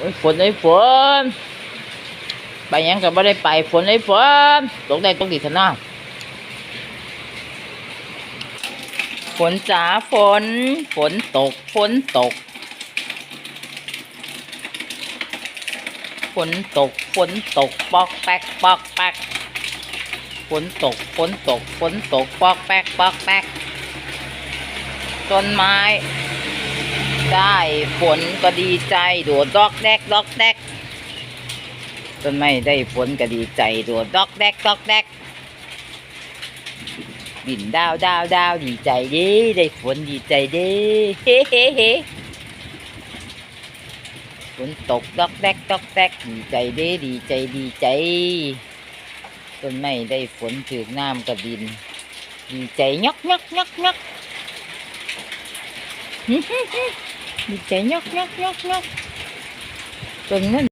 โอ้ยฝนไอ้ยฝน ไปยังก็บ่ได้ไปฝนไอ้ยฝนตกได้ตกดีเถอะนะฝนจ๋าฝน ฝนตก ฝนตก ฝนตก ฝนตก ปอกแป๊กปอกแป๊กฝนตก ฝนตก ฝนตก ปอกแป๊กปอกแป๊กต้นไม้ ฝนก็ดีใจ โดดดอกแดกดอกแดกต้นไม้ได้ฝนก็ดีใจ โดดดอกแดกดอกแดกบินดาวดาวดาวดีใจเดีได้ฝนดีใจเดีเฮ้เฮ้เฮ้ฝนตกดอกแดกดอกแดกดีใจเด้ดีใจดีใจต้นไม้ได้ฝนถือน้ำกับดิน ดีใจยกยกยกยก ดีใจยกยกยกยกต้นนั้น